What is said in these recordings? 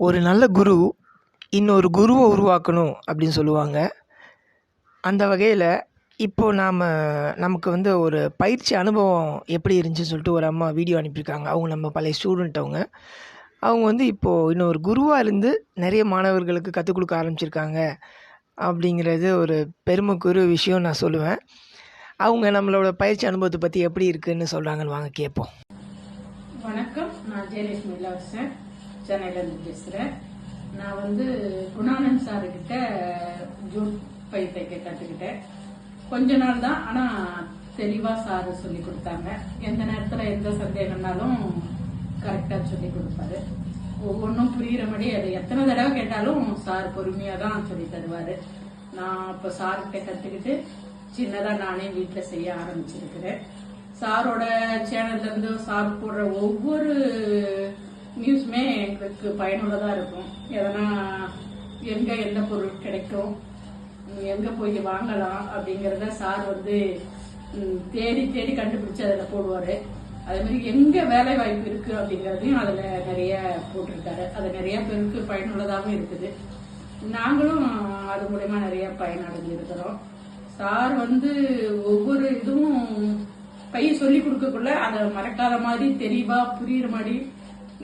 ஒரு நல்ல குரு இன்னொரு குருவை உருவாக்கணும் அப்படின்னு சொல்லுவாங்க. அந்த வகையில் இப்போது நாம் நமக்கு வந்து ஒரு பயிற்சி அனுபவம் எப்படி இருந்துச்சுன்னு சொல்லிட்டு ஒரு அம்மா வீடியோ அனுப்பியிருக்காங்க. அவங்க நம்ம பழைய ஸ்டூடெண்ட் அவங்க. அவங்க வந்து இப்போது இன்னொரு குருவாக இருந்து நிறைய மாணவர்களுக்கு கற்றுக் கொடுக்க ஆரம்பிச்சிருக்காங்க அப்படிங்கிறது ஒரு பெருமைக்குரிய விஷயம் நான் சொல்லுவேன். அவங்க நம்மளோட பயிற்சி அனுபவத்தை பற்றி எப்படி இருக்குன்னு சொல்கிறாங்கன்னு வாங்க கேட்போம் வணக்கம். நான் ஜெயலட்சுமி இளவரசன். சென்னையிலேருந்து பேசுகிறேன் நான் வந்து குணானந்த் சாருக்கிட்ட ஜூட் பை தைக்க கற்றுக்கிட்டேன் கொஞ்ச நாள் தான் ஆனால் தெளிவாக சாரு சொல்லி கொடுத்தாங்க. எந்த நேரத்தில் எந்த சந்தேகம்னாலும் கரெக்டாக சொல்லி கொடுப்பாரு. ஒவ்வொன்றும் புரியுறபடி அதை எத்தனை தடவை கேட்டாலும் சார் பொறுமையாக தான் சொல்லி தருவார். நான் இப்போ சார்கிட்ட கற்றுக்கிட்டு சின்னதாக நானே வீட்டில் செய்ய ஆரம்பிச்சிருக்கிறேன். சாரோட சேனல்ல இருந்து சார் போடுற ஒவ்வொரு நியூஸுமே எங்களுக்கு பயனுள்ளதாக இருக்கும். எதனா எங்கே எந்த பொருள் கிடைக்கும் எங்கே போய் வாங்கலாம் அப்படிங்கிறத சார் வந்து தேடி தேடி கண்டுபிடிச்சு அதில் போடுவார். அதே மாதிரி எங்க வேலை வாய்ப்பு இருக்குது அப்படிங்கிறதையும் அதில் நிறைய போட்டிருக்காரு. அது நிறையா பேருக்கு பயனுள்ளதாகவும் இருக்குது. நாங்களும் அது மூலயமா நிறைய பயனடைஞ்சிருக்கிறோம் சார் வந்து ஒவ்வொரு இதுவும் பையன் சொல்லி கொடுக்கக்குள்ள அதை மறக்காத மாதிரி தெளிவாக புரியுற மாதிரி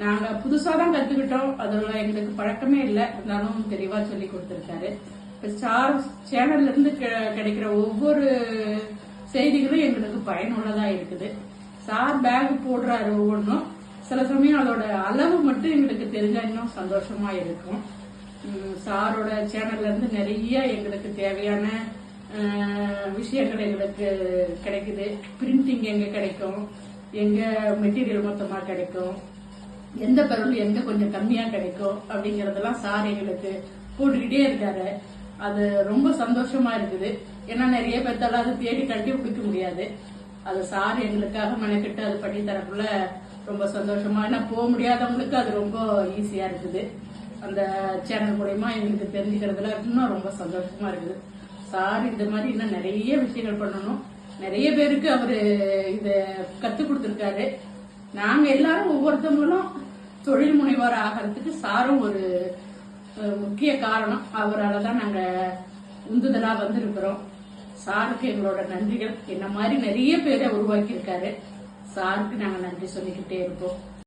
நாங்க புதுசா தான் கத்துக்கிட்டோம். அதுல எங்களுக்கு பழக்கமே இல்லை. இருந்தாலும் தெளிவா சொல்லி கொடுத்திருக்காரு. இப்ப சார் சேனல்ல இருந்து கிடைக்கிற ஒவ்வொரு செய்திகளும் எங்களுக்கு பயனுள்ளதா இருக்குது. சார் பேக் போடுறாரு ஒவ்வொன்றும். சில சமயம் அதோட அளவு மட்டும் எங்களுக்கு தெரிஞ்சா இன்னும் சந்தோஷமா இருக்கும். சாரோட சேனல்ல இருந்து நிறைய எங்களுக்கு தேவையான விஷயங்கள் எங்களுக்கு கிடைக்குது. பிரிண்டிங் எங்க கிடைக்கும்? எங்க மெட்டீரியல் மொத்தமா கிடைக்கும்? எந்த பொருள் எங்க கொஞ்சம் கம்மியா கிடைக்கும் அப்படிங்கறதெல்லாம் சார் எங்களுக்கு போட்டுக்கிட்டே இருக்காரு. அது ரொம்ப சந்தோஷமா இருக்குது. ஏன்னா நிறைய பேர்த்தால அது தேடி கட்டி பிடிக்க முடியாது. அது சார் எங்களுக்காக மெனக்கிட்டு அது பண்ணி தரக்குள்ள ரொம்ப சந்தோஷமா ஏன்னா போக முடியாதவங்களுக்கு அது ரொம்ப ஈஸியா இருக்குது. அந்த சேனல் மூலயமா எங்களுக்கு தெரிஞ்சுக்கிறதுல இன்னும் ரொம்ப சந்தோஷமா இருக்குது. சார் இந்த மாதிரி இன்னும் நிறைய விஷயங்கள் பண்ணணும். நிறைய பேருக்கு அவரு இத கத்து கொடுத்துருக்காரு. நாங்க எல்லாரும் ஒவ்வொருத்தவங்களும் தொழில் முனைவோர் ஆகிறதுக்கு சாரும் ஒரு முக்கிய காரணம். அவரால் தான் நாங்கள் உந்துதலாக வந்திருக்கிறோம். சாருக்கு எங்களோட நன்றிகள். என்ன மாதிரி நிறைய பேரை உருவாக்கியிருக்காரு. சாருக்கு நாங்கள் நன்றி சொல்லிக்கிட்டே இருக்கோம்